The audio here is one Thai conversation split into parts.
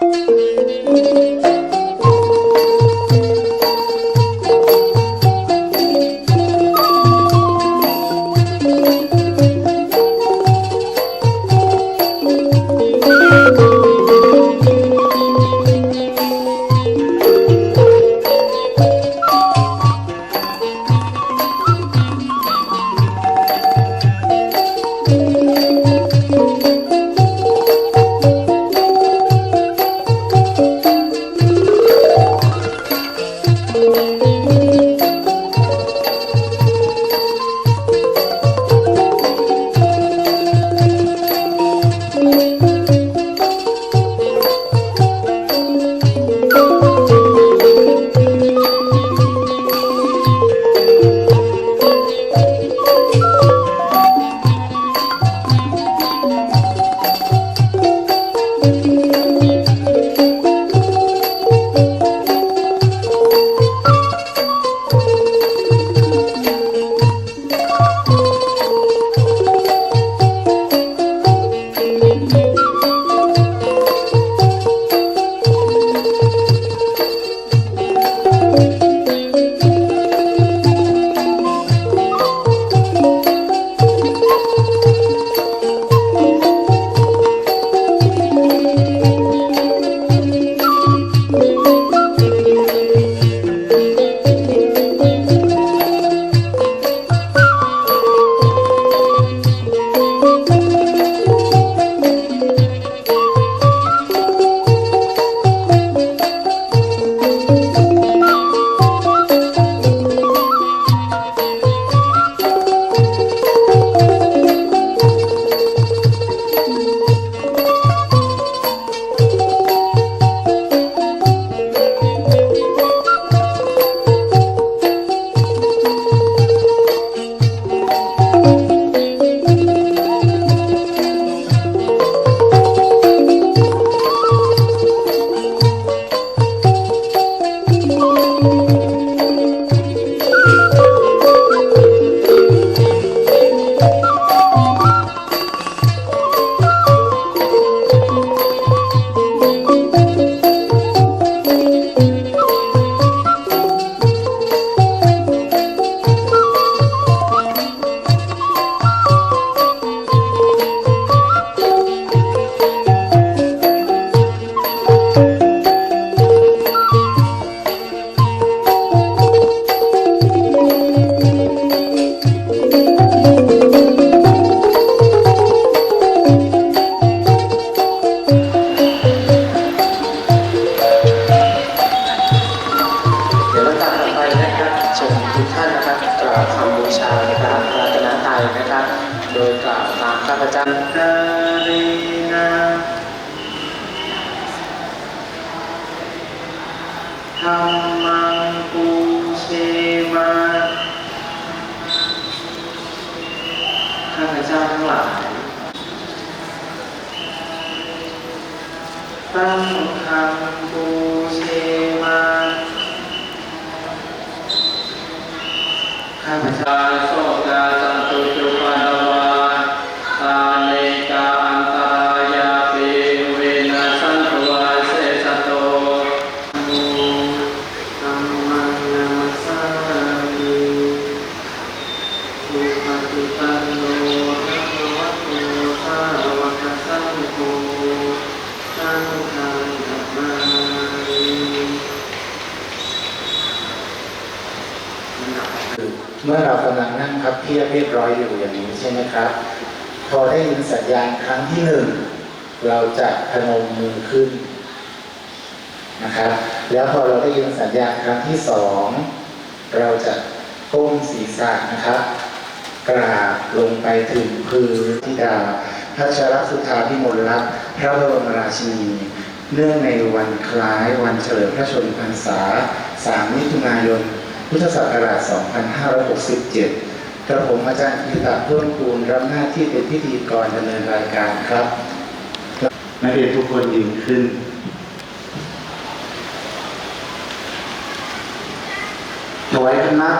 เทุกท่านนะครับกล่าวคำบูชานะครับรัตนตรัยนะครับ โดยกล่าวตามข้าพเจ้าการีนาธรรมังปูเชมาข้าพเจ้าทั้งหลายตั้งคำปูเชมา ข้ ที่หนึ่งเราจะพนมมือขึ้นนะครับ แล้วพอเราได้ยินสัญญาณครั้งที่สองเราจะก้มศีรษะนะครับ กราบลงไปถึงพื้นธิดาพัชรสุธาพิมลรัตน์พระบรมราชินี เนื่องในวันคล้ายวันเฉลิมพระชนมพรรษา 3 มิถุนายน พุทธศักราช 2567 กระผมอาจารย์พิตาเพิ่มคูณรับหน้าที่เป็นพิธีกรดำเนินรายการครับ นักเรียนทุกคนยืนขึ้น ถวายคณะ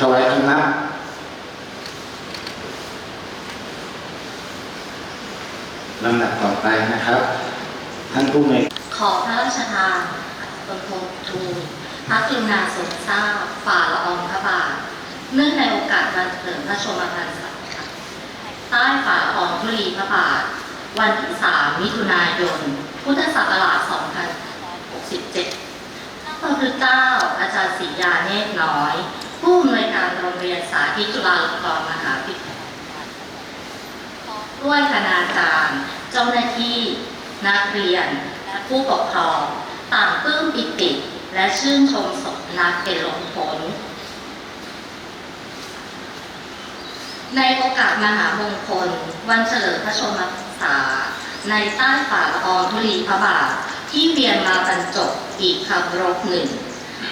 ถวายคำนั ลำดับต่อไปนะครับ ท่านผู้ในขอพระราชทานบนโพทูลพระกรุณาทรงทราบฝ่าละอองพระบาทเนื่องในโอกาสวันเฉลิมพระชนมพรรษาใต้ฝ่าละอองธุลีพระบาท วันที่ 3 มิถุนายน พุทธศักราช 2567 พระพุทธเจ้าอาจารย์ศรียาเนตรน้อย ผู้อำนวยการโรงเรียนสาธิตจุฬาลงกรณ์มหาวิทยาลัยด้วยคณาจารย์ เจ้าหน้าที่ นักเรียน และผู้ปกครองต่างปลื้มปิติ และชื่นชมสมนักเป็นล้นพ้นในโอกาสมหามงคล วันเฉลิมพระชนมพรรษา ในใต้ฝ่าละอองธุลีพระบาทที่เวียนมาบรรจบอีกคำรบหนึ่ง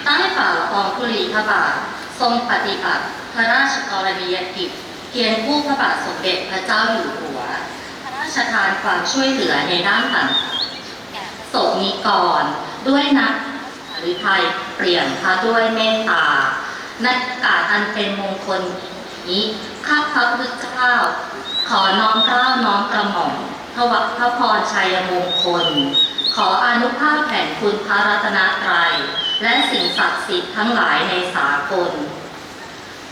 ใต้ฝ่าละอองธุลีพระบาททรงปฏิบัติพระราชกรณียกิจเคียงคู่พระบาทสมเด็จพระเจ้าอยู่หัว ชทานความช่วยเหลือในด้านต่างๆแก่พระสงฆ์นิกรด้วยนักหรือไทยเปลี่ยนพระด้วยเมตตาในโอกาสอันเป็นมงคลนี้ข้าพระพุทธเจ้าขอน้อมเกล้าน้อมกระหม่อมถวายพระพรชัยมงคล ขออนุภาพแห่งคุณพระรัตนตรัย และสิ่งศักดิ์สิทธิ์ทั้งหลายในสากล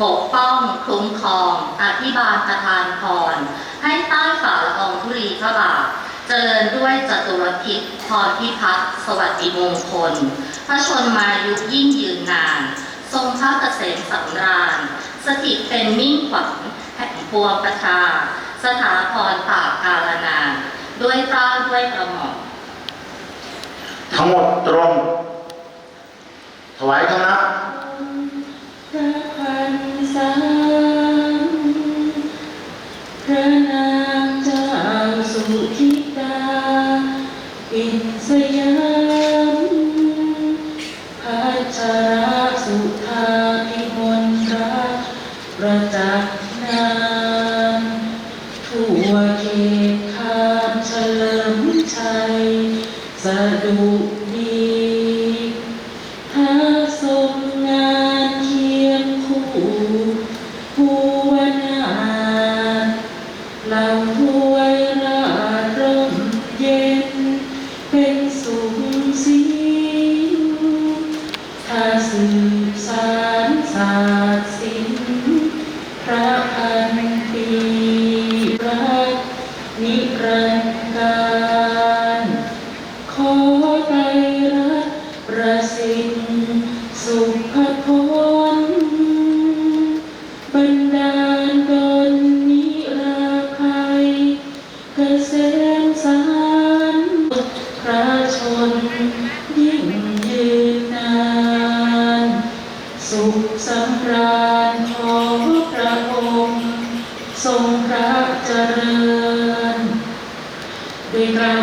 ปกป้องคุ้มครองอภิบาลประทานพร ให้ใต้ฝ่าละอองธุลีพระบาท เจริญด้วยจตุรพิษพรพิพัฒน์สวัสดิมงคล พระชนมายุยิ่งยืนนาน ทรงพระเกษมสำราญ สถิตเป็นมิ่งขวัญแห่งปวงประชา สถาพรตากาลนานด้วยจ้าด้วยกระหม่อมทั้งหมดตรง ถวายคำนับพระ น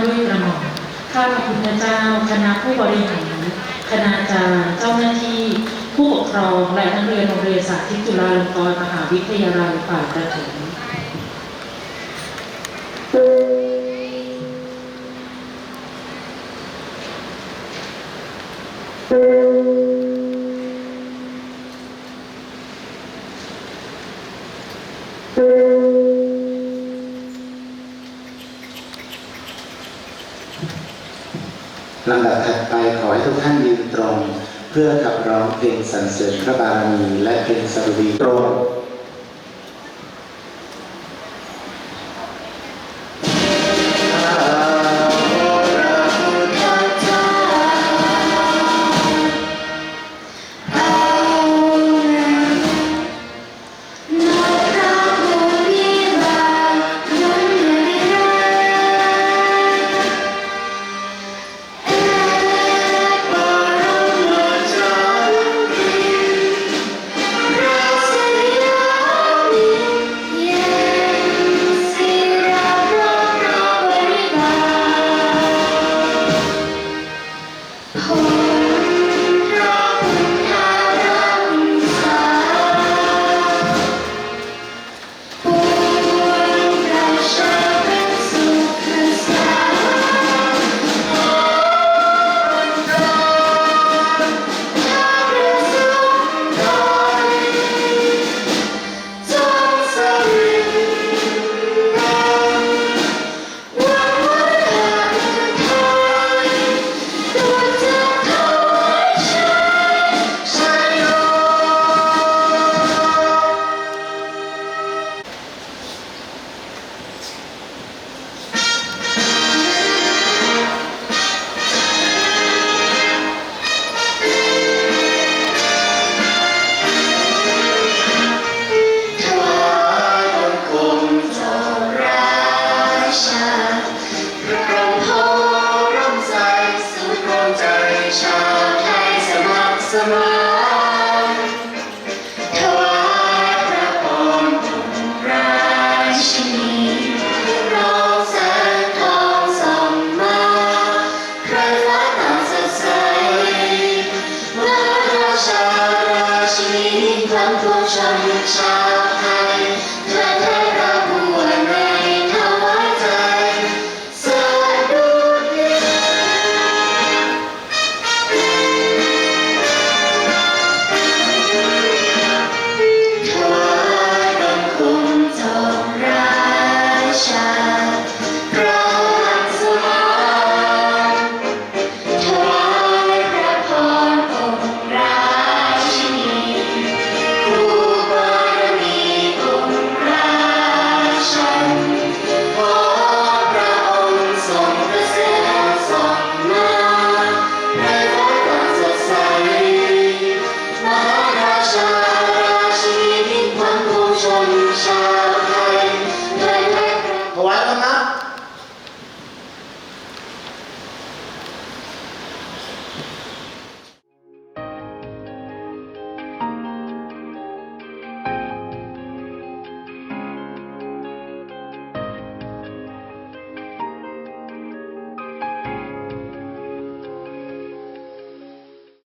ด้วยกล้าด้วยกระหม่อมข้าพระพุทธเจ้า คณะผู้บริหาร คณาจารย์ เจ้าหน้าที่ ผู้ปกครอง และนักเรียนโรงเรียนสาธิตจุฬาลงกรณ์มหาวิทยาลัยฝ่ายประถม ลำดับถัดไปขอให้ทุกท่านยืนตรง เพื่อขับร้องเพลงสรรเสริญพระบารมีและเพลงสรุดีตรง